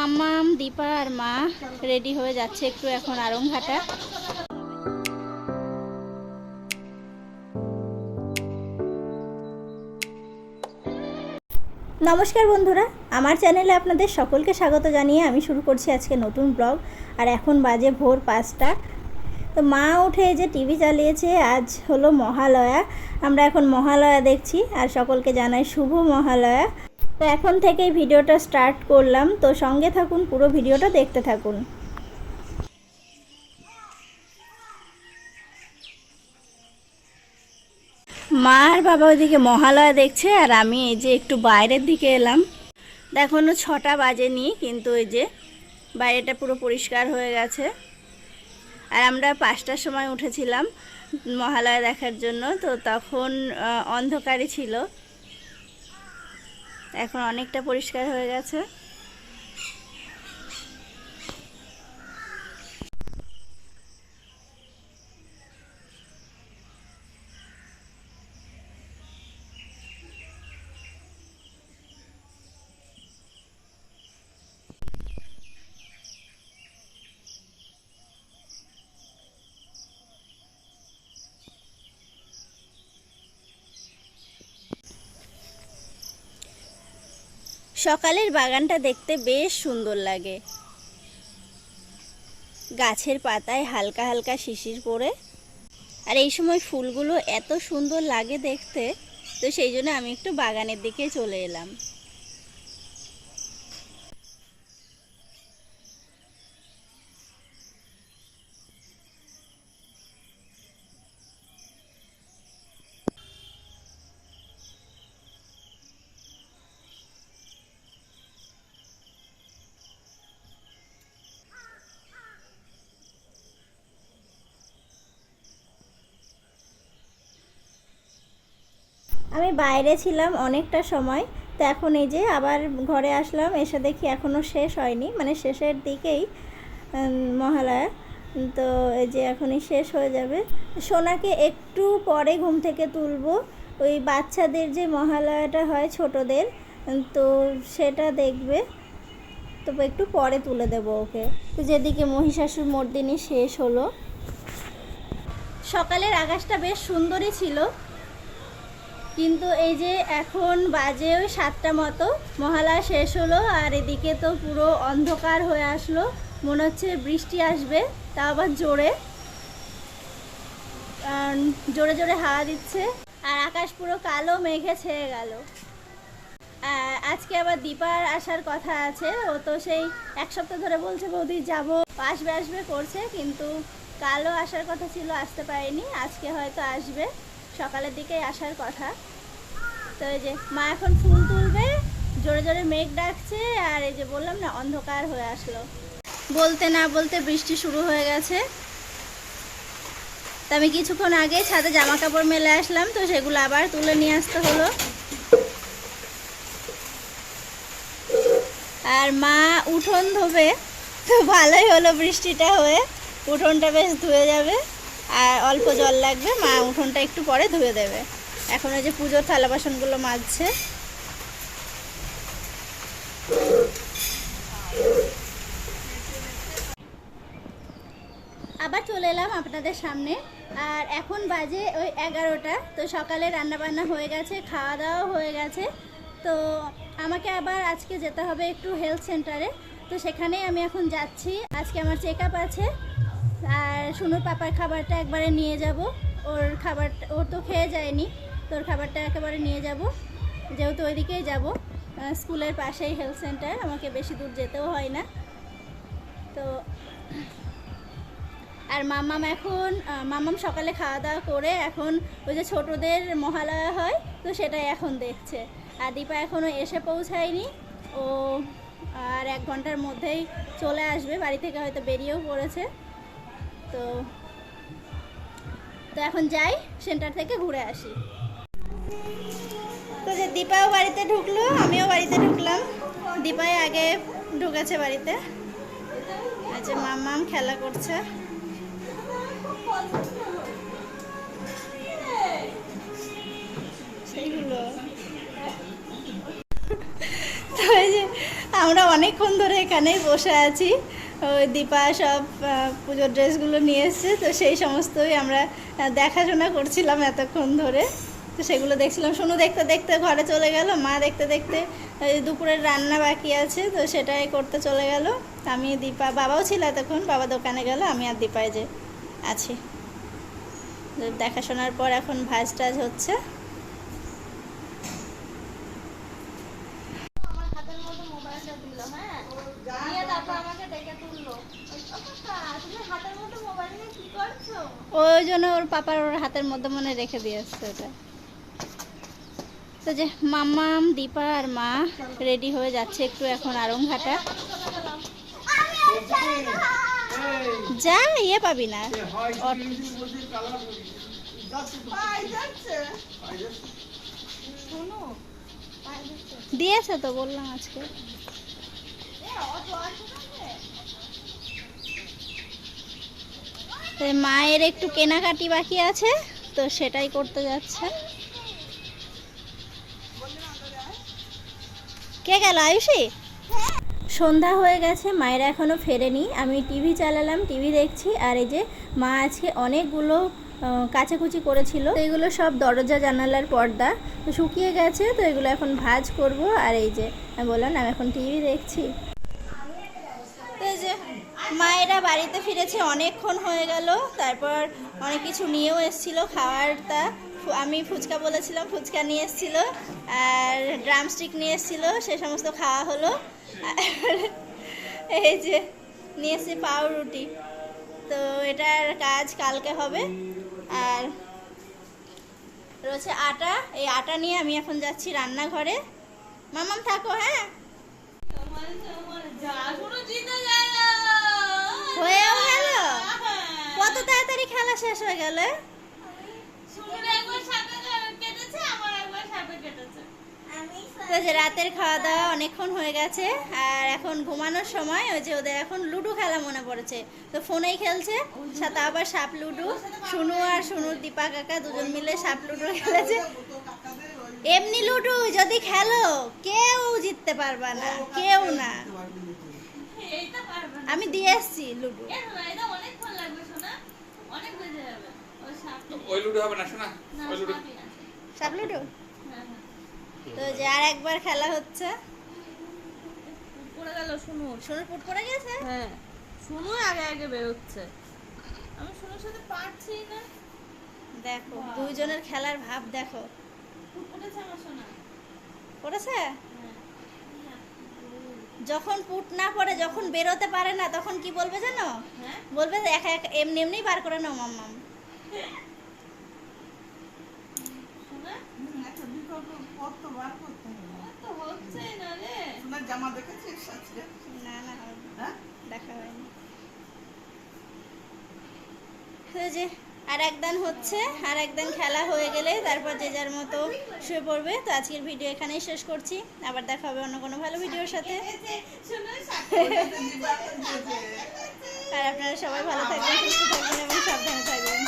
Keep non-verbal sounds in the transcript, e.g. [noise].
মাম্মাম দীপা আর মা রেডি হয়ে যাচ্ছে একটু এখন আরংঘাটা নমস্কার বন্ধুরা, আমার চ্যানেলে আপনাদের সকলকে স্বাগত জানিয়ে আমি শুরু করছি আজকে নতুন ব্লগ, আর এখন বাজে ভোর পাঁচটা। তো মা উঠে যে টিভি চালিয়েছে, আজ হলো মহালয়া। আমরা এখন মহালয়া দেখছি, আর সকলকে জানাই শুভ মহালয়া। তো এখন থেকেই ভিডিওটা স্টার্ট করলাম। তো সঙ্গে থাকুন, পুরো ভিডিওটা দেখতে থাকুন। মা আর বাবা ওইদিকে মহালয়া দেখছে, আর আমি এই যে একটু বাইরের দিকে এলাম। এখনও ছটা বাজেনি কিন্তু এই যে বাইরেটা পুরো পরিষ্কার হয়ে গেছে। আর আমরা পাঁচটার সময় উঠেছিলাম মহালয়া দেখার জন্য, তো তখন অন্ধকারই ছিল। এখন অনেকটা পরিষ্কার হয়ে গেছে। সকালের বাগানটা দেখতে বেশ সুন্দর লাগে। গাছের পাতায় হালকা হালকা শিশির পড়ে। আর এই সময় ফুলগুলো এত সুন্দর লাগে দেখতে, তো সেই জন্য আমি একটু বাগানের দিকে চলে এলাম। আমি বাইরে ছিলাম অনেকটা সময়, তো এখন এই যে আবার ঘরে আসলাম, এসে দেখি এখনও শেষ হয়নি মানে শেষের দিকেই মহালয়া, তো এই যে এখনই শেষ হয়ে যাবে। সোনাকে একটু পরে ঘুম থেকে তুলবো, ওই বাচ্চাদের যে মহালয়াটা হয় ছোটদের, তো সেটা দেখবে, তো একটু পরে তুলে দেবো ওকে। তো যেদিকে মহিষাসুর মর্দিনী শেষ হলো। সকালের আকাশটা বেশ সুন্দরই ছিল কিন্তু এই যে এখন বাজে ওই সাতটা মতো, মহালয়া শেষ হলো আর এদিকে তো পুরো অন্ধকার হয়ে আসলো, মনে হচ্ছে বৃষ্টি আসবে, তা আবার জোরে। জোরে জোরে হাওয়া দিচ্ছে আর আকাশ পুরো কালো, মেঘে ছেয়ে গেল। আজকে আবার দীপার আসার কথা আছে, ও তো সেই এক সপ্তাহ ধরে বলছে, বৌদি, যাব। আসবে আসবে, করছে, কিন্তু কালও আসার কথা ছিল, আসতে পারেনি, আজকে হয়তো আসবে, সকালের দিকেই আসার কথা। তো এই যে মা এখন ফুল তুলবে, জোরে জোরে মেঘ ডাকছে, আর এই যে বললাম না, অন্ধকার হয়ে আসলো। বলতে না বলতে বৃষ্টি শুরু হয়ে গেছে। তো আমি কিছুক্ষণ আগে ছাদে জামা কাপড় মেলে আসলাম, তো সেগুলো আবার তুলে নিয়ে আসতে হলো। আর মা উঠোন ধোবে, তো ভালোই হলো বৃষ্টিটা হয়ে। উঠোনটা বেশ ধুয়ে যাবে, আর অল্প জল লাগবে, মা উঠোনটা একটু পরে ধুয়ে দেবে। এখন ওই যে পুজোর থালা বাসনগুলো মাজছে। আবার চলে এলাম আপনাদের সামনে। আর এখন বাজে ওই এগারোটা, তো সকালে রান্না বান্না হয়ে গেছে খাওয়া দাওয়া হয়ে গেছে। তো আমাকে আবার আজকে যেতে হবে একটু হেলথ সেন্টারে তো সেখানেই আমি এখন যাচ্ছি। আজকে আমার চেক আছে। আর সুনুর পাপার খাবারটা একবারে নিয়ে যাব। ওর খাবারটা ওর তো খেয়ে যায়নি। তো ওর খাবারটা একেবারে নিয়ে যাব। যেহেতু ওইদিকেই যাব। স্কুলের পাশেই হেলথ সেন্টার আমাকে বেশি দূর যেতেও হয় না। তো আর মাম্মাম এখন আহ, মাম্মাম সকালে খাওয়া দাওয়া করে এখন ওই যে ছোটদের মহালয়া হয় তো সেটাই এখন দেখছে। আর দীপা এখনও এসে পৌঁছায়নি। ও আর এক ঘণ্টার মধ্যেই চলে আসবে বাড়ি থেকে হয়তো বেরিয়েও পড়েছে। তো তো এখন যাই সেন্টার থেকে ঘুরে আসি। তো যে দীপাও বাড়িতে ঢুকলো, আমিও বাড়িতে ঢুকলাম। দীপাই আগে ঢুকেছে বাড়িতে। আচ্ছা মাম্মাম খেলা করছে। তো এই যে আমরা অনেকক্ষণ ধরে এখানেই বসে আছি। ওই দীপা সব পুজোর ড্রেসগুলো নিয়ে এসছে। তো সেই সমস্তই আমরা দেখাশোনা করছিলাম এতক্ষণ ধরে। তো সেগুলো দেখছিলাম। শুনু দেখতে দেখতে ঘরে চলে গেল মা দেখতে দেখতে দুপুরের রান্না বাকি আছে তো সেটাই করতে চলে গেল। আমি দীপা বাবাও ছিল এতক্ষণ বাবা দোকানে গেল আমি আর দীপায় যে আছি। দেখাশোনার পর এখন ভাজ টাজ হচ্ছে। ওই জন্য ওর পাপার ওর হাতের মধ্যে মনে রেখে দিয়ে আসছে ওটা। তো যে মাম্মাম দীপা আর মা রেডি হয়ে যাচ্ছে একটু এখন আরংঘাটা যা ইয়ে পাবি না। দিয়েছে তো, বললাম আজকে। মায়ের একটু কেনাকাটি বাকি আছে, তো সেটাই করতে যাচ্ছে। কে গেল আয়ুষি? সন্ধ্যা হয়ে গেছে, মায়েরা এখনও ফেরেনি। আমি টিভি চালালাম টিভি দেখছি, আর এই যে মা আজকে অনেকগুলো কাচাকুচি করেছিল। এগুলো সব দরজা, জানালার পর্দা। তো শুকিয়ে গেছে, তো এগুলো এখন ভাজ করব। আর এই যে, আমি বললাম আমি এখন টিভি দেখছি। এই যে, মায়েরা বাড়িতে ফিরেছে, অনেকক্ষণ হয়ে গেল। তারপর অনেক কিছু নিয়েও এসেছিল খাওয়ার তা ফু- আমি ফুচকা বলেছিলাম ফুচকা নিয়ে এসেছিল আর ড্রামস্টিক নিয়ে এসেছিল সে সমস্ত খাওয়া হলো। এই যে নিয়ে এসেছি পাউরুটি। তো এটার কাজ কালকে হবে। আর রয়েছে আটা। এই আটা নিয়ে আমি এখন যাচ্ছি রান্নাঘরে। মামাম থাকো হ্যাঁ? হয়েও গেল? কত তাড়াতাড়ি খেলা শেষ হয়ে গেল তো যে রাতের খাওয়া দাওয়া অনেকক্ষণ হয়ে গেছে আর এখন ঘুমানোর সময় ওই যে ওদের এখন লুডো খেলা মনে পড়েছে। তো ফোনেই খেলছে সাথে আবার সাপ লুডো। শুনু আর শুনুর দীপা কাকা দুজন মিলে সাপ লুডো খেলেছে। এমনি লুডো যদি খেলো কেউ জিততে পারবা না কেউ না। আমি দিয়ে এসছি লুডো। ওই লুডো হবে না শোনা? ওই লুডো। সাপ লুডো? তো যে আর একবার খেলা হচ্ছে? পড়ে গেল শুনুন শুনুর পুট পড়ে গেছে? হ্যাঁ। শুনুই আগে আগে বেরোচ্ছে। আমি শুনুর সাথে পারছি না। দেখো দুইজনের খেলার ভাব দেখো। শোনা পড়েছে যখন পুট না পড়ে যখন বেরোতে পারে না তখন কি বলবে জানো? হ্যাঁ। বলবে যে একা একা এমনি এমনি বার করে নাও মাম্মাম [laughs] শোনা একটা বিকল্প তো বার করতে হবে। তো হচ্ছেই না রে। সোনার জামা দেখেছিস আজকে না না হ্যাঁ? দেখা হয়নি। যে আর একদান হচ্ছে। আর একদান খেলা হয়ে গেলে তারপর যে যার মতো শুয়ে পড়বে। তো আজকের ভিডিও এখানেই শেষ করছি। আবার দেখা হবে অন্য কোনো ভালো ভিডিওর সাথে। [laughs] আর আপনারা সবাই ভালো থাকবেন সুস্থ থাকবেন এবং সাবধানে থাকবেন।